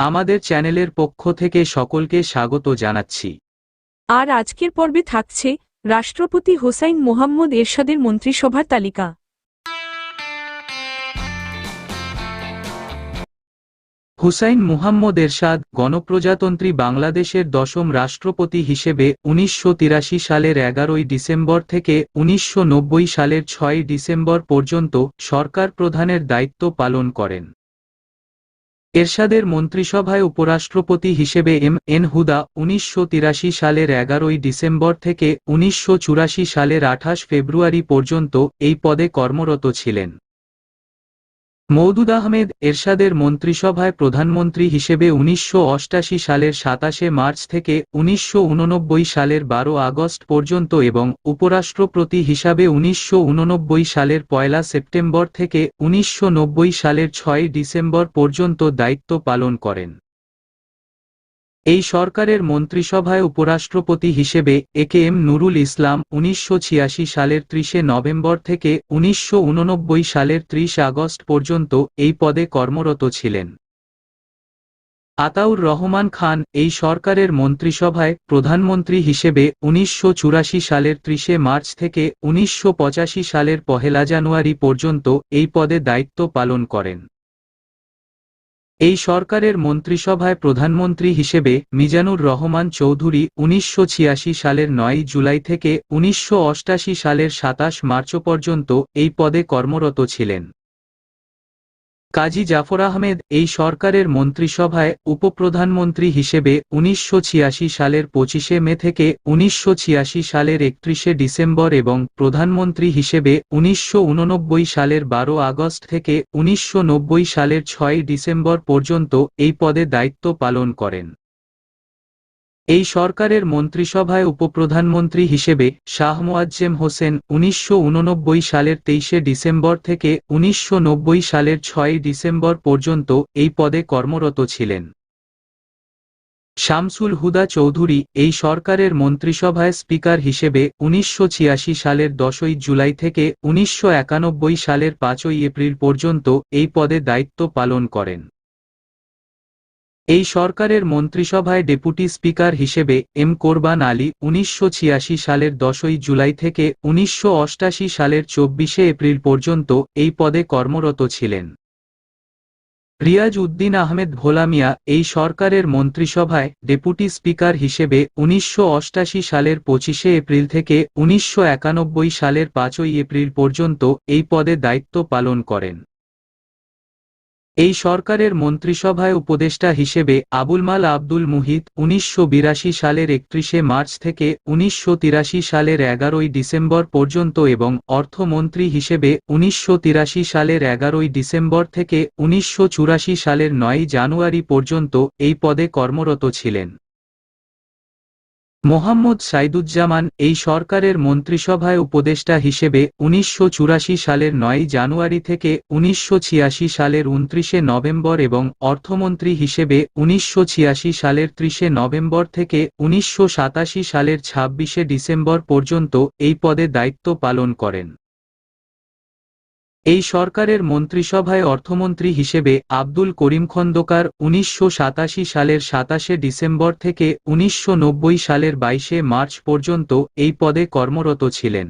আমাদের চ্যানেলের পক্ষ থেকে সকলকে স্বাগত জানাচ্ছি। আর আজকের পর্বে থাকছে রাষ্ট্রপতি হোসাইন মোহাম্মদ এরশাদের মন্ত্রিসভার তালিকা। হুসাইন মুহাম্মদ এরশাদ গণপ্রজাতন্ত্রী বাংলাদেশের দশম রাষ্ট্রপতি হিসেবে উনিশশো তিরাশি সালের এগারোই ডিসেম্বর থেকে উনিশশো নব্বই সালের ছয় ডিসেম্বর পর্যন্ত সরকার প্রধানের দায়িত্ব পালন করেন। এরশাদের মন্ত্রিসভায় উপরাষ্ট্রপতি হিসেবে এম. এন. হুদা উনিশশো তিরাশি সালের এগারোই ডিসেম্বর থেকে উনিশশো চুরাশি সালের আঠাশ ফেব্রুয়ারি পর্যন্ত এই পদে কর্মরত ছিলেন। মওদুদ আহমেদ এরশাদের মন্ত্রিসভায় প্রধানমন্ত্রী হিসেবে উনিশশো সালের সাতাশে মার্চ থেকে উনিশশো উননব্বই সালের বারো আগস্ট পর্যন্ত এবং উপরাষ্ট্রপতি হিসাবে উনিশশো ঊননব্বই সালের পয়লা সেপ্টেম্বর থেকে উনিশশো নব্বই সালের ছয় ডিসেম্বর পর্যন্ত দায়িত্ব পালন করেন। এই সরকারের মন্ত্রিসভায় উপরাষ্ট্রপতি হিসেবে এ কে এম নুরুল ইসলাম উনিশশো ছিয়াশি সালের ত্রিশে নভেম্বর থেকে উনিশশো উননব্বই সালের ত্রিশ আগস্ট পর্যন্ত এই পদে কর্মরত ছিলেন। আতাউর রহমান খান এই সরকারের মন্ত্রিসভায় প্রধানমন্ত্রী হিসেবে উনিশশো চুরাশি সালের ত্রিশে মার্চ থেকে উনিশশো পঁচাশি সালের পহেলা জানুয়ারি পর্যন্ত এই পদে দায়িত্ব পালন করেন। এই সরকারের মন্ত্রিসভায় প্রধানমন্ত্রী হিসেবে মিজানুর রহমান চৌধুরী উনিশশো ছিয়াশি সালের নয় জুলাই থেকে উনিশশো সালের সাতাশ মার্চ পর্যন্ত এই পদে কর্মরত ছিলেন। কাজী জাফর আহমেদ এই সরকারের মন্ত্রিসভায় উপপ্রধানমন্ত্রী হিসেবে উনিশশো ছিয়াশি সালের পঁচিশে মে থেকে উনিশশো ছিয়াশি সালের একত্রিশে ডিসেম্বর এবং প্রধানমন্ত্রী হিসেবে উনিশশো উননব্বই সালের বারো আগস্ট থেকে উনিশশো নব্বই সালের ছয় ডিসেম্বর পর্যন্ত এই পদে দায়িত্ব পালন করেন। এই সরকারের মন্ত্রিসভায় উপপ্রধানমন্ত্রী হিসেবে শাহ মোয়াজ্জেম হোসেন উনিশশো উননব্বই সালের তেইশে ডিসেম্বর থেকে উনিশশো নব্বই সালের ছয় ডিসেম্বর পর্যন্ত এই পদে কর্মরত ছিলেন। শামসুল হুদা চৌধুরী এই সরকারের মন্ত্রিসভায় স্পিকার হিসেবে উনিশশো ছিয়াশি সালের দশই জুলাই থেকে উনিশশো একানব্বই সালের পাঁচই এপ্রিল পর্যন্ত এই পদে দায়িত্ব পালন করেন। এই সরকারের মন্ত্রিসভায় ডেপুটি স্পিকার হিসেবে এম কোরবান আলী উনিশশো ছিয়াশি সালের দশই জুলাই থেকে উনিশশো সালের চব্বিশে এপ্রিল পর্যন্ত এই পদে কর্মরত ছিলেন। রিয়াজ উদ্দিন আহমেদ ভোলামিয়া এই সরকারের মন্ত্রিসভায় ডেপুটি স্পিকার হিসেবে উনিশশো সালের পঁচিশে এপ্রিল থেকে উনিশশো একানব্বই সালের পাঁচই এপ্রিল পর্যন্ত এই পদে দায়িত্ব পালন করেন। এই সরকারের মন্ত্রিসভায় উপদেষ্টা হিসেবে আবুল মাল আব্দুল মুহিত উনিশশো বিরাশি সালের একত্রিশে মার্চ থেকে উনিশশো তিরাশি সালের এগারোই ডিসেম্বর পর্যন্ত এবং অর্থমন্ত্রী হিসেবে উনিশশো তিরাশি সালের এগারোই ডিসেম্বর থেকে উনিশশো চুরাশি সালের নয় জানুয়ারি পর্যন্ত এই পদে কর্মরত ছিলেন। মোহাম্মদ সাইদুজ্জামান এই সরকারের মন্ত্রিসভায় উপদেষ্টা হিসেবে উনিশশো চুরাশি সালের নয় জানুয়ারি থেকে উনিশশো ছিয়াশি সালের উনত্রিশে নভেম্বর এবং অর্থমন্ত্রী হিসেবে উনিশশো ছিয়াশি সালের ত্রিশে নভেম্বর থেকে উনিশশো সাতাশি সালের ছাব্বিশে ডিসেম্বর পর্যন্ত এই পদে দায়িত্ব পালন করেন। এই সরকারের মন্ত্রিসভায় অর্থমন্ত্রী হিসেবে আব্দুল করিম খন্দকার উনিশশো সাতাশি সালের সাতাশে ডিসেম্বর থেকে উনিশশো নব্বই সালের বাইশে মার্চ পর্যন্ত এই পদে কর্মরত ছিলেন।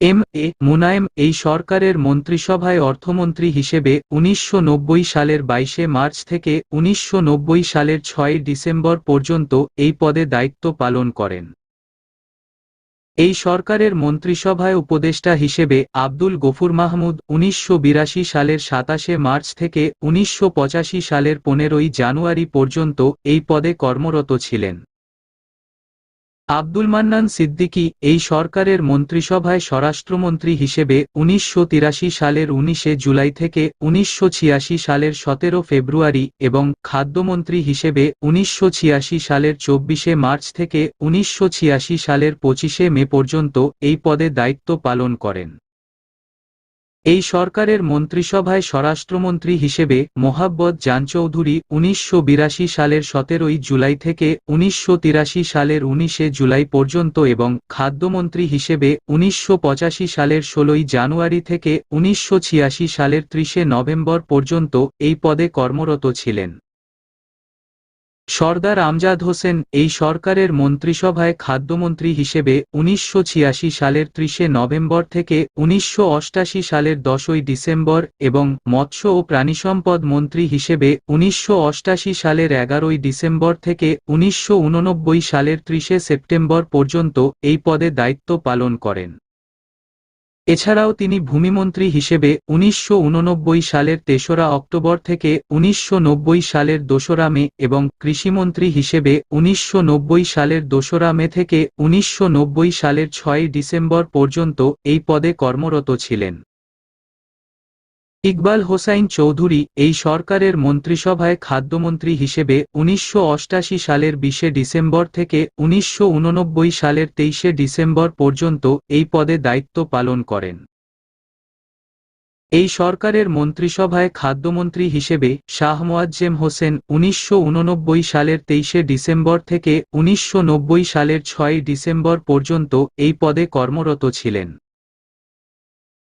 এম. এ. মুনায়েম এই সরকারের মন্ত্রিসভায় অর্থমন্ত্রী হিসেবে উনিশশো নব্বই সালের বাইশে মার্চ থেকে উনিশশো নব্বই সালের ছয় ডিসেম্বর পর্যন্ত এই পদে দায়িত্ব পালন করেন। এই সরকারের মন্ত্রিসভায় উপদেষ্টা হিসেবে আব্দুল গফুর মাহমুদ উনিশশো বিরাশি সালের সাতাশে মার্চ থেকে উনিশশো পঁচাশি সালের পনেরোই জানুয়ারি পর্যন্ত এই পদে কর্মরত ছিলেন। আব্দুল মান্নান সিদ্দিকী এই সরকারের মন্ত্রিসভায় স্বরাষ্ট্রমন্ত্রী হিসেবে উনিশশো তিরাশি সালের উনিশে জুলাই থেকে উনিশশো ছিয়াশি সালের সতেরো ফেব্রুয়ারি এবং খাদ্যমন্ত্রী হিসেবে উনিশশো ছিয়াশি সালের চব্বিশে মার্চ থেকে উনিশশো ছিয়াশি সালের পঁচিশে মে পর্যন্ত এই পদে দায়িত্ব পালন করেন। এই সরকারের মন্ত্রিসভায় স্বরাষ্ট্রমন্ত্রী হিসেবে মোহাব্বত জান চৌধুরী উনিশশো বিরাশি সালের সতেরোই জুলাই থেকে উনিশশো তিরাশি সালের উনিশে জুলাই পর্যন্ত এবং খাদ্যমন্ত্রী হিসেবে উনিশশো পঁচাশি সালের ষোলোই জানুয়ারি থেকে উনিশশো ছিয়াশি সালের ত্রিশে নভেম্বর পর্যন্ত এই পদে কর্মরত ছিলেন। সর্দার আমজাদ হোসেন এই সরকারের মন্ত্রিসভায় খাদ্যমন্ত্রী হিসেবে উনিশশো ছিয়াশি সালের ত্রিশে নভেম্বর থেকে উনিশশো সালের দশই ডিসেম্বর এবং মৎস্য ও প্রাণিসম্পদ মন্ত্রী হিসেবে উনিশশো সালের এগারোই ডিসেম্বর থেকে উনিশশো উননব্বই সালের ত্রিশে সেপ্টেম্বর পর্যন্ত এই পদে দায়িত্ব পালন করেন। এছাড়াও তিনি ভূমিমন্ত্রী হিসেবে উনিশশো উননব্বই সালের তেসরা অক্টোবর থেকে উনিশশো নব্বই সালের দোসরা মে এবং কৃষিমন্ত্রী হিসেবে উনিশশো নব্বই সালের দোসরা মে থেকে উনিশশো নব্বই সালের ছয় ডিসেম্বর পর্যন্ত এই পদে কর্মরত ছিলেন। ইকবাল হোসাইন চৌধুরী এই সরকারের মন্ত্রিসভায় খাদ্যমন্ত্রী হিসেবে উনিশশো সালের বিশে ডিসেম্বর থেকে উনিশশো উননব্বই সালের তেইশে ডিসেম্বর পর্যন্ত এই পদে দায়িত্ব পালন করেন। এই সরকারের মন্ত্রিসভায় খাদ্যমন্ত্রী হিসেবে শাহ মোয়াজ্জেম হোসেন উনিশশো উননব্বই সালের তেইশে ডিসেম্বর থেকে উনিশশো নব্বই সালের ছয় ডিসেম্বর পর্যন্ত এই পদে কর্মরত ছিলেন।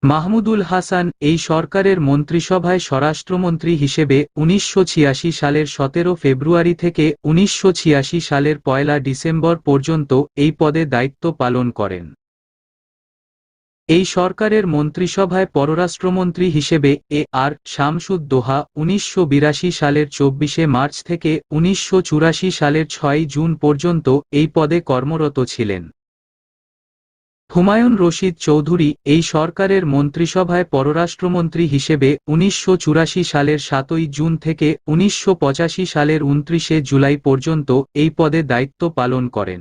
মাহমুদুল হাসান এই সরকারের মন্ত্রিসভায় স্বরাষ্ট্রমন্ত্রী হিসেবে উনিশশো ছিয়াশি সালের সতেরো ফেব্রুয়ারি থেকে উনিশশো ছিয়াশি সালের পয়লা ডিসেম্বর পর্যন্ত এই পদে দায়িত্ব পালন করেন। এই সরকারের মন্ত্রিসভায় পররাষ্ট্রমন্ত্রী হিসেবে এ আর শামসুদ দোহা উনিশশো সালের চব্বিশে মার্চ থেকে উনিশশো চুরাশি সালের ছয় জুন পর্যন্ত এই পদে কর্মরত ছিলেন। হুমায়ুন রশিদ চৌধুরী এই সরকারের মন্ত্রিসভায় পররাষ্ট্রমন্ত্রী হিসেবে উনিশশো চুরাশি সালের সাতই জুন থেকে উনিশশো পঁচাশি সালের উনত্রিশে জুলাই পর্যন্ত এই পদে দায়িত্ব পালন করেন।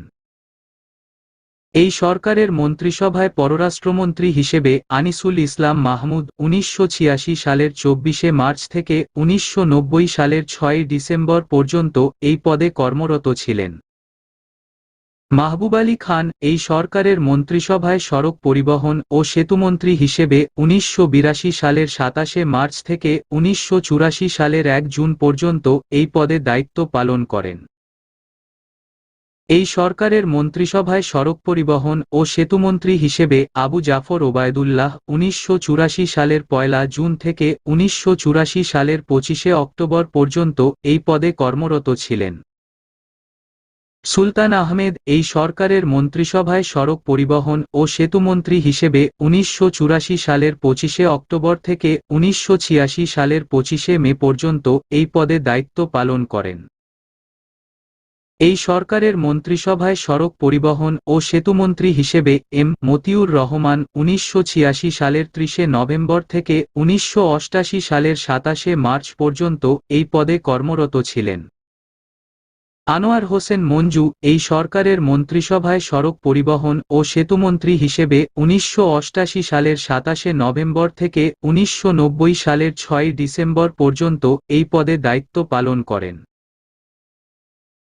এই সরকারের মন্ত্রিসভায় পররাষ্ট্রমন্ত্রী হিসেবে আনিসুল ইসলাম মাহমুদ উনিশশো ছিয়াশি সালের চব্বিশে মার্চ থেকে উনিশশো নব্বই সালের ছয় ডিসেম্বর পর্যন্ত এই পদে কর্মরত ছিলেন। মাহবুব আলী খান এই সরকারের মন্ত্রিসভায় সড়ক পরিবহন ও সেতুমন্ত্রী হিসেবে উনিশশো বিরাশি সালের সাতাশে মার্চ থেকে উনিশশো চুরাশি সালের এক জুন পর্যন্ত এই পদে দায়িত্ব পালন করেন। এই সরকারের মন্ত্রিসভায় সড়ক পরিবহন ও সেতুমন্ত্রী হিসেবে আবু জাফর ওবায়দুল্লাহ উনিশশো চুরাশি সালের পয়লা জুন থেকে উনিশশো চুরাশি সালের পঁচিশে অক্টোবর পর্যন্ত এই পদে কর্মরত ছিলেন। সুলতান আহমেদ এই সরকারের মন্ত্রিসভায় সড়ক পরিবহন ও সেতুমন্ত্রী হিসেবে উনিশশো চুরাশি সালের পঁচিশে অক্টোবর থেকে উনিশশো ছিয়াশি সালের পঁচিশে মে পর্যন্ত এই পদে দায়িত্ব পালন করেন। এই সরকারের মন্ত্রিসভায় সড়ক পরিবহন ও সেতুমন্ত্রী হিসেবে এম. মতিউর রহমান উনিশশো ছিয়াশি সালের ত্রিশে নভেম্বর থেকে উনিশশো সালের সাতাশে মার্চ পর্যন্ত এই পদে কর্মরত ছিলেন। আনোয়ার হোসেন মঞ্জু এই সরকারের মন্ত্রিসভায় সড়ক পরিবহন ও সেতুমন্ত্রী হিসেবে উনিশশো সালের সাতাশে নভেম্বর থেকে উনিশশো নব্বই সালের ছয় ডিসেম্বর পর্যন্ত এই পদে দায়িত্ব পালন করেন।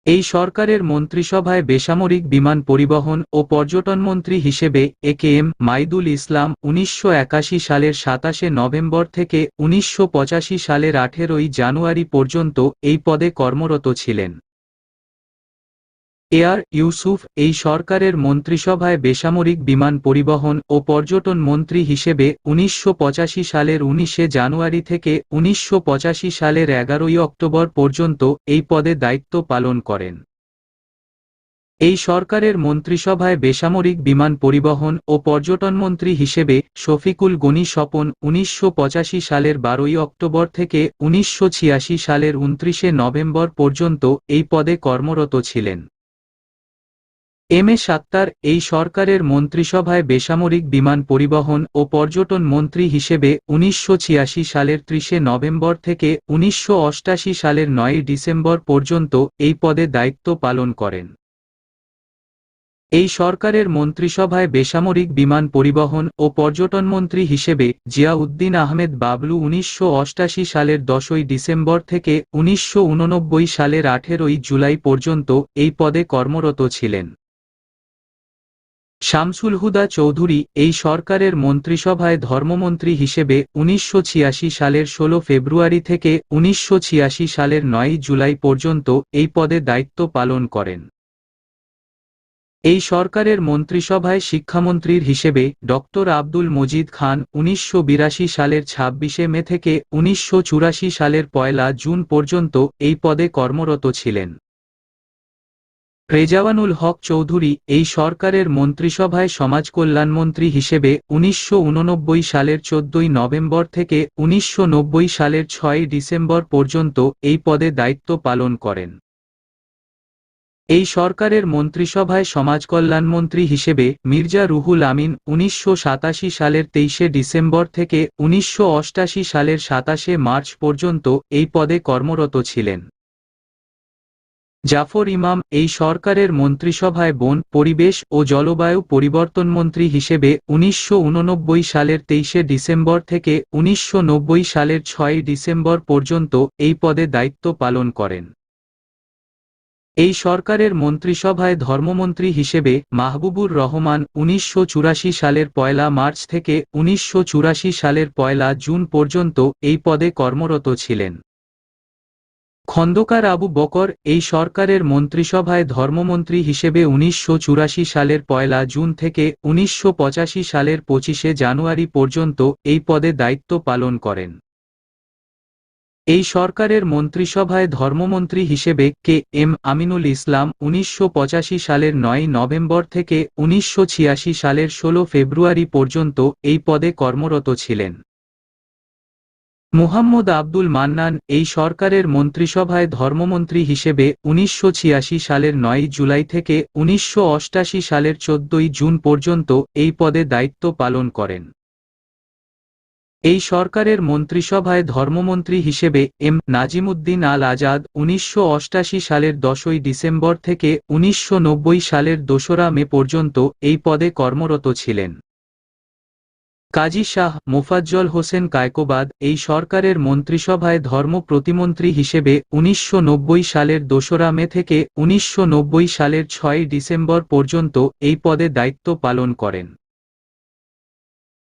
এই সরকারের মন্ত্রিসভায় বেসামরিক বিমান পরিবহন ও পর্যটনমন্ত্রী হিসেবে এ কে এম মাইদুল ইসলাম উনিশশো একাশি সালের সাতাশে নভেম্বর থেকে উনিশশো পঁচাশি সালের আঠেরোই জানুয়ারি পর্যন্ত এই পদে কর্মরত ছিলেন। এয়ার ইউসুফ এই সরকারের মন্ত্রিসভায় বেসামরিক বিমান পরিবহন ও পর্যটন মন্ত্রী হিসেবে উনিশশো পঁচাশি সালের উনিশে জানুয়ারি থেকে উনিশশো পঁচাশি সালের এগারোই অক্টোবর পর্যন্ত এই পদে দায়িত্ব পালন করেন। এই সরকারের মন্ত্রিসভায় বেসামরিক বিমান পরিবহন ও পর্যটনমন্ত্রী হিসেবে শফিকুল গনি স্বপন উনিশশো পঁচাশি সালের বারোই অক্টোবর থেকে উনিশশো ছিয়াশি সালের উনত্রিশে নভেম্বর পর্যন্ত এই পদে কর্মরত ছিলেন। এম এ সাত্তার এই সরকারের মন্ত্রিসভায় বেসামরিক বিমান পরিবহন ও পর্যটন মন্ত্রী হিসেবে উনিশশো ছিয়াশি সালের ত্রিশে নভেম্বর থেকে উনিশশো সালের নয় ডিসেম্বর পর্যন্ত এই পদে দায়িত্ব পালন করেন। এই সরকারের মন্ত্রিসভায় বেসামরিক বিমান পরিবহন ও পর্যটনমন্ত্রী হিসেবে জিয়া উদ্দিন আহমেদ বাবলু উনিশশো সালের দশই ডিসেম্বর থেকে উনিশশো উননব্বই সালের আঠেরোই জুলাই পর্যন্ত এই পদে কর্মরত ছিলেন। শামসুল হুদা চৌধুরী এই সরকারের মন্ত্রিসভায় ধর্মমন্ত্রী হিসেবে উনিশশো ছিয়াশি সালের ১৬ ফেব্রুয়ারি থেকে উনিশশো ছিয়াশি সালের ৯ জুলাই পর্যন্ত এই পদে দায়িত্ব পালন করেন। এই সরকারের মন্ত্রিসভায় শিক্ষামন্ত্রীর হিসেবে ডক্টর আব্দুল মজিদ খান উনিশশো বিরাশি সালের ২৬শে মে থেকে উনিশশো চুরাশি সালের পয়লা জুন পর্যন্ত এই পদে কর্মরত ছিলেন। রেজাওয়ানুল হক চৌধুরী এই সরকারের মন্ত্রিসভায় সমাজকল্যাণমন্ত্রী হিসেবে উনিশশো উননব্বই সালের চোদ্দই নভেম্বর থেকে উনিশশো নব্বই সালের ছয় ডিসেম্বর পর্যন্ত এই পদে দায়িত্ব পালন করেন। এই সরকারের মন্ত্রিসভায় সমাজকল্যাণমন্ত্রী হিসেবে মির্জা রুহুল আমিন উনিশশো সাতাশি সালের তেইশে ডিসেম্বর থেকে উনিশশো সালের সাতাশে মার্চ পর্যন্ত এই পদে কর্মরত ছিলেন। জাফর ইমাম, এই সরকারের মন্ত্রিসভায় বন, পরিবেশ ও জলবায়ু পরিবর্তন মন্ত্রী হিসেবে উনিশশো উননব্বই সালের তেইশে ডিসেম্বর থেকে উনিশশো নব্বই সালের ছয় ডিসেম্বর পর্যন্ত এই পদে দায়িত্ব পালন করেন। এই সরকারের মন্ত্রিসভায় ধর্মমন্ত্রী হিসেবে মাহবুবুর রহমান উনিশশো চুরাশি সালের পয়লা মার্চ থেকে উনিশশো চুরাশি সালের পয়লা জুন পর্যন্ত এই পদে কর্মরত ছিলেন। খন্দকার আবু বকর এই সরকারের মন্ত্রিসভায় ধর্মমন্ত্রী হিসেবে উনিশশো চুরাশি সালের পয়লা জুন থেকে উনিশশো পঁচাশি সালের পঁচিশে জানুয়ারি পর্যন্ত এই পদে দায়িত্ব পালন করেন। এই সরকারের মন্ত্রিসভায় ধর্মমন্ত্রী হিসেবে কে এম আমিনুল ইসলাম উনিশশো পঁচাশি সালের নয় নভেম্বর থেকে উনিশশো ছিয়াশি সালের ১৬ ফেব্রুয়ারি পর্যন্ত এই পদে কর্মরত ছিলেন। মুহাম্মদ আব্দুল মান্নান এই সরকারের মন্ত্রিসভায় ধর্মমন্ত্রী হিসেবে উনিশশো ছিয়াশি সালের নয় জুলাই থেকে উনিশশো সালের চোদ্দই জুন পর্যন্ত এই পদে দায়িত্ব পালন করেন। এই সরকারের মন্ত্রিসভায় ধর্মমন্ত্রী হিসেবে এম. নাজিমুদ্দিন আল আজাদ উনিশশো সালের দশই ডিসেম্বর থেকে উনিশশো নব্বই সালের দোসরা মে পর্যন্ত এই পদে কর্মরত ছিলেন। কাজী শাহ মোফাজ্জল হোসেন কায়কোবাদ এই সরকারের মন্ত্রিসভায় ধর্ম প্রতিমন্ত্রী হিসেবে উনিশশো নব্বই সালের দোসরা মে থেকে উনিশশো নব্বই সালের ছয় ডিসেম্বর পর্যন্ত এই পদে দায়িত্ব পালন করেন।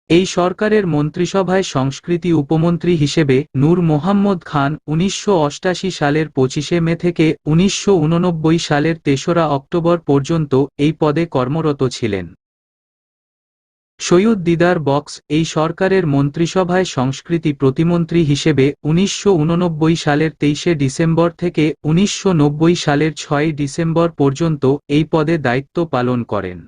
এই সরকারের মন্ত্রিসভায় সংস্কৃতি উপমন্ত্রী হিসেবে নূর মোহাম্মদ খান উনিশশো সালের পঁচিশে মে থেকে উনিশশো উননব্বই সালের তেসরা অক্টোবর পর্যন্ত এই পদে কর্মরত ছিলেন। সৈয়দ দিদার বক্স, এই সরকারের মন্ত্রিসভায় সংস্কৃতি প্রতিমন্ত্রী হিসেবে উনিশশো উননব্বই সালের তেইশে ডিসেম্বর থেকে উনিশশো নব্বই সালের ছয় ডিসেম্বর পর্যন্ত এই পদে দায়িত্ব পালন করেন।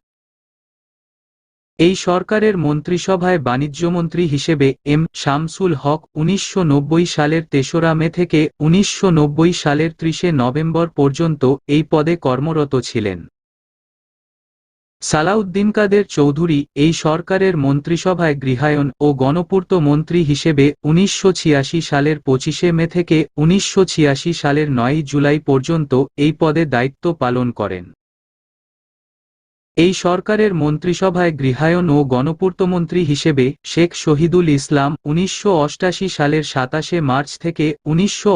এই সরকারের মন্ত্রিসভায় বাণিজ্যমন্ত্রী হিসেবে এম. শামসুল হক উনিশশো নব্বই সালের তেসরা মে থেকে উনিশশো নব্বই সালের ত্রিশে নভেম্বর পর্যন্ত এই পদে কর্মরত ছিলেন। সালাউদ্দিন কাদের চৌধুরী এই সরকারের মন্ত্রিসভায় গৃহায়ন ও গণপূর্ত মন্ত্রী হিসেবে উনিশশো ছিয়াশি সালের পঁচিশে মে থেকে উনিশশো ছিয়াশি সালের নয় জুলাই পর্যন্ত এই পদে দায়িত্ব পালন করেন। এই সরকারের মন্ত্রিসভায় গৃহায়ন ও গণপূর্তমন্ত্রী হিসেবে শেখ শহীদুল ইসলাম উনিশশো সালের সাতাশে মার্চ থেকে উনিশশো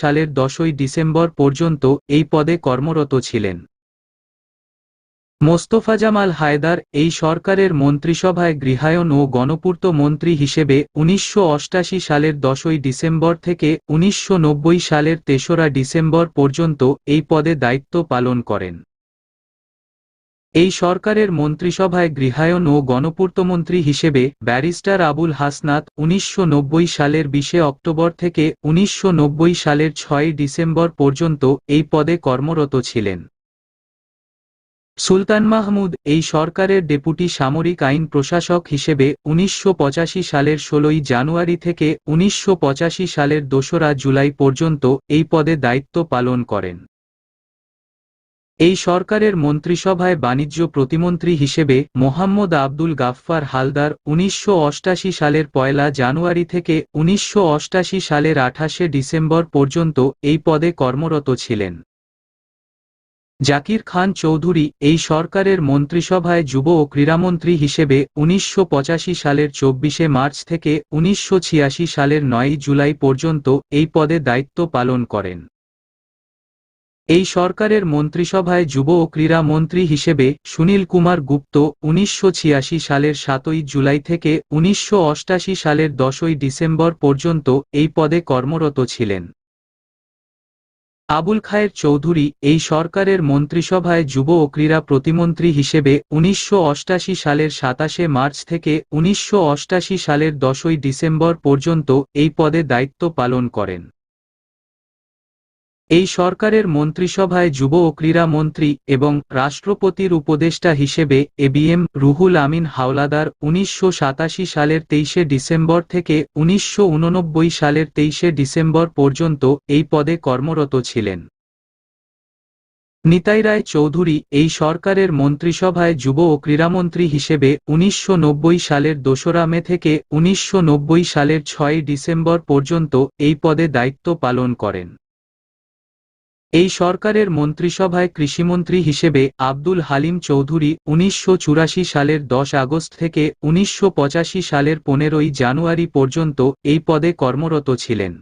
সালের দশই ডিসেম্বর পর্যন্ত এই পদে কর্মরত ছিলেন। মোস্তফা জামাল হায়দার এই সরকারের মন্ত্রিসভায় গৃহায়ন ও গণপূর্ত মন্ত্রী হিসেবে উনিশশো সালের দশই ডিসেম্বর থেকে উনিশশো নব্বই সালের তেসরা ডিসেম্বর পর্যন্ত এই পদে দায়িত্ব পালন করেন। এই সরকারের মন্ত্রিসভায় গৃহায়ন ও গণপূর্তমন্ত্রী হিসেবে ব্যারিস্টার আবুল হাসনাত উনিশশো নব্বই সালের বিশে অক্টোবর থেকে উনিশশো নব্বই সালের ছয় ডিসেম্বর পর্যন্ত এই পদে কর্মরত ছিলেন। সুলতান মাহমুদ এই সরকারের ডেপুটি সামরিক আইন প্রশাসক হিসেবে উনিশশো পঁচাশি সালের ষোলোই জানুয়ারি থেকে উনিশশো পঁচাশি সালের দোসরা জুলাই পর্যন্ত এই পদে দায়িত্ব পালন করেন। এই সরকারের মন্ত্রিসভায় বাণিজ্য প্রতিমন্ত্রী হিসেবে মোহাম্মদ আব্দুল গাফফার হালদার উনিশশো সালের পয়লা জানুয়ারি থেকে উনিশশো সালের আঠাশে ডিসেম্বর পর্যন্ত এই পদে কর্মরত ছিলেন। জাকির খান চৌধুরী এই সরকারের মন্ত্রিসভায় যুব ও ক্রীড়ামন্ত্রী হিসেবে উনিশশো পঁচাশি সালের চব্বিশে মার্চ থেকে উনিশশো ছিয়াশি সালের নয় জুলাই পর্যন্ত এই পদে দায়িত্ব পালন করেন। এই সরকারের মন্ত্রিসভায় যুব ও ক্রীড়া মন্ত্রী হিসেবে সুনীল কুমার গুপ্ত উনিশশো ছিয়াশি সালের সাতই জুলাই থেকে উনিশশো সালের দশই ডিসেম্বর পর্যন্ত এই পদে কর্মরত ছিলেন। আবুল খায়ের চৌধুরী এই সরকারের মন্ত্রিসভায় যুব ও ক্রীড়া প্রতিমন্ত্রী হিসেবে উনিশশো সালের সাতাশে মার্চ থেকে উনিশশো সালের দশই ডিসেম্বর পর্যন্ত এই পদে দায়িত্ব পালন করেন। এই সরকারের মন্ত্রিসভায় যুব ও ক্রীড়া মন্ত্রী এবং রাষ্ট্রপতির উপদেষ্টা হিসেবে এবিএম রুহুল আমিন হাওলাদার উনিশশো সাতাশি সালের তেইশে ডিসেম্বর থেকে উনিশশো উননব্বই সালের তেইশে ডিসেম্বর পর্যন্ত এই পদে কর্মরত ছিলেন। নিতাই রায় চৌধুরী এই সরকারের মন্ত্রিসভায় যুব ও ক্রীড়ামন্ত্রী হিসেবে উনিশশো নব্বই সালের দোসরা মে থেকে উনিশশো নব্বই সালের ছয় ডিসেম্বর পর্যন্ত এই পদে দায়িত্ব পালন করেন। এই সরকারের মন্ত্রিসভায় কৃষিমন্ত্রী হিসেবে আব্দুল হালিম চৌধুরী উনিশশো চুরাশি সালের দশ আগস্ট থেকে উনিশশো পঁচাশি সালের পনেরোই জানুয়ারি পর্যন্ত এই পদে কর্মরত ছিলেন।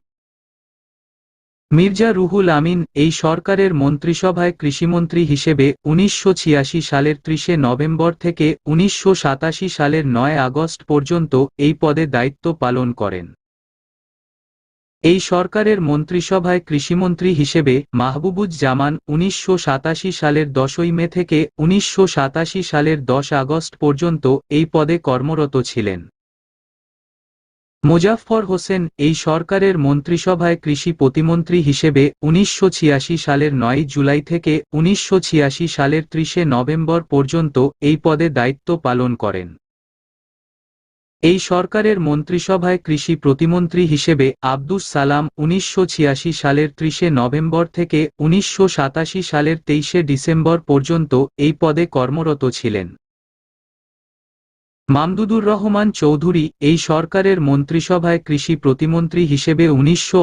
মির্জা রুহুল আমিন এই সরকারের মন্ত্রিসভায় কৃষিমন্ত্রী হিসেবে উনিশশো ছিয়াশি সালের ত্রিশে নভেম্বর থেকে উনিশশো সাতাশি সালের নয় আগস্ট পর্যন্ত এই পদে দায়িত্ব পালন করেন। এই সরকারের মন্ত্রিসভায় কৃষিমন্ত্রী হিসেবে মাহবুবুজ জামান উনিশশো সাতাশি সালের দশই মে থেকে উনিশশো সাতাশি সালের দশ আগস্ট পর্যন্ত এই পদে কর্মরত ছিলেন। মোজাফফর হোসেন এই সরকারের মন্ত্রিসভায় কৃষি প্রতিমন্ত্রী হিসেবে উনিশশো ছিয়াশি সালের নয় জুলাই থেকে উনিশশো ছিয়াশি সালের ত্রিশে নভেম্বর পর্যন্ত এই পদে দায়িত্ব পালন করেন। এই সরকারের মন্ত্রিসভায় কৃষি প্রতিমন্ত্রী হিসেবে আব্দুস সালাম উনিশশো ছিয়াশি সালের ত্রিশে নভেম্বর থেকে উনিশশো সাতাশি সালের তেইশে ডিসেম্বর পর্যন্ত এই পদে কর্মরত ছিলেন। মামদুদুর রহমান চৌধুরী এই সরকারের মন্ত্রিসভায় কৃষি প্রতিমন্ত্রী হিসেবে উনিশশো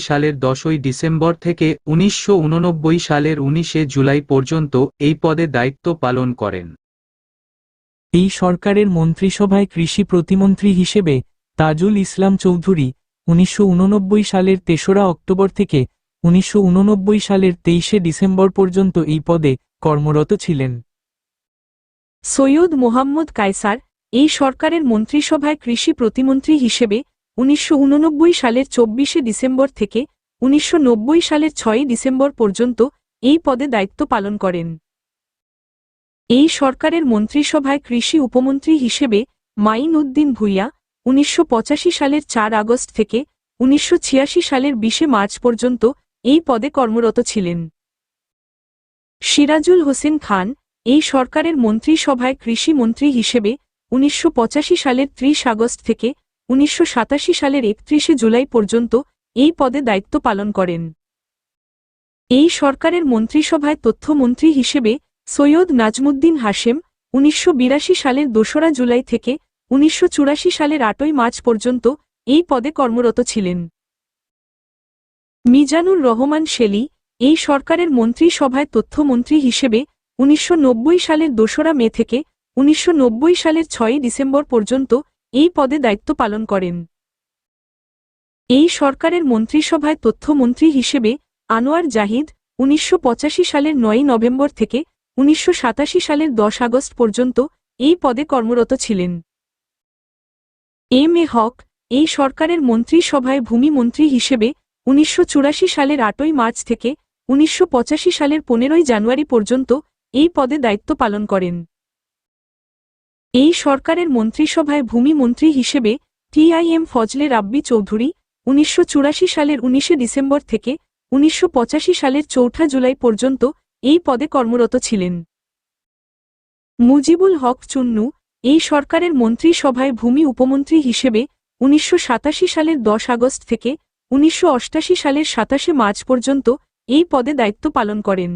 সালের দশই ডিসেম্বর থেকে উনিশশো উননব্বই সালের উনিশে জুলাই পর্যন্ত এই পদে দায়িত্ব পালন করেন। এই সরকারের মন্ত্রিসভায় কৃষি প্রতিমন্ত্রী হিসেবে তাজুল ইসলাম চৌধুরী উনিশশো উননব্বই সালের তেসরা অক্টোবর থেকে উনিশশো উননব্বই সালের তেইশে ডিসেম্বর পর্যন্ত এই পদে কর্মরত ছিলেন। সৈয়দ মোহাম্মদ কায়সার এই সরকারের মন্ত্রিসভায় কৃষি প্রতিমন্ত্রী হিসেবে উনিশশো উননব্বই সালের চব্বিশে ডিসেম্বর থেকে উনিশশো নব্বই সালের ছয়ই ডিসেম্বর পর্যন্ত এই পদে দায়িত্ব পালন করেন। এই সরকারের মন্ত্রিসভায় কৃষি উপমন্ত্রী হিসেবে মাইন উদ্দিন ভুইয়া উনিশশো সালের চার আগস্ট থেকে উনিশশো ছিয়াশি সালের বিশে মার্চ পর্যন্ত এই পদে কর্মরত ছিলেন। সিরাজুল হোসেন খান এই সরকারের মন্ত্রিসভায় কৃষি মন্ত্রী হিসেবে উনিশশো পঁচাশি সালের ত্রিশ আগস্ট থেকে উনিশশো সাতাশি সালের একত্রিশে জুলাই পর্যন্ত এই পদে দায়িত্ব পালন করেন। এই সরকারের মন্ত্রিসভায় তথ্যমন্ত্রী হিসেবে সৈয়দ নাজমুদ্দিন হাশেম, উনিশশো বিরাশি সালের দোসরা জুলাই থেকে উনিশশো চুরাশি সালের আটই মার্চ পর্যন্ত এই পদে কর্মরত ছিলেন। মিজানুর রহমান শেলি এই সরকারের মন্ত্রিসভায় তথ্যমন্ত্রী হিসেবে উনিশশো নব্বই সালের দোসরা মে থেকে উনিশশো নব্বই সালের ছয়ই ডিসেম্বর পর্যন্ত এই পদে দায়িত্ব পালন করেন। এই সরকারের মন্ত্রিসভায় তথ্যমন্ত্রী হিসেবে আনোয়ার জাহিদ উনিশশো পঁচাশি সালের নয়ই নভেম্বর থেকে উনিশশো সাতাশি সালের দশ আগস্ট পর্যন্ত এই পদে কর্মরত ছিলেন। এম. এ. হক এই সরকারের মন্ত্রিসভায় ভূমি মন্ত্রী হিসেবে উনিশশো চুরাশি সালের আটই মার্চ থেকে উনিশশো পঁচাশি সালের পনেরোই জানুয়ারি পর্যন্ত এই পদে দায়িত্ব পালন করেন। এই সরকারের মন্ত্রিসভায় ভূমি মন্ত্রী হিসেবে টিআইএম ফজলে রাব্বি চৌধুরী উনিশশো চুরাশি সালের উনিশে ডিসেম্বর থেকে উনিশশো পঁচাশি সালের চৌঠা জুলাই পর্যন্ত এই পদে কর্মরত ছিলেন। মুজিবুল হক চুন্নু এই সরকারের মন্ত্রিসভায় ভূমি উপমন্ত্রী হিসেবে উনিশশো সাতাশি সালের দশ আগস্ট থেকে উনিশশো সালের সাতাশে মার্চ পর্যন্ত এই পদে দায়িত্ব পালন করেন।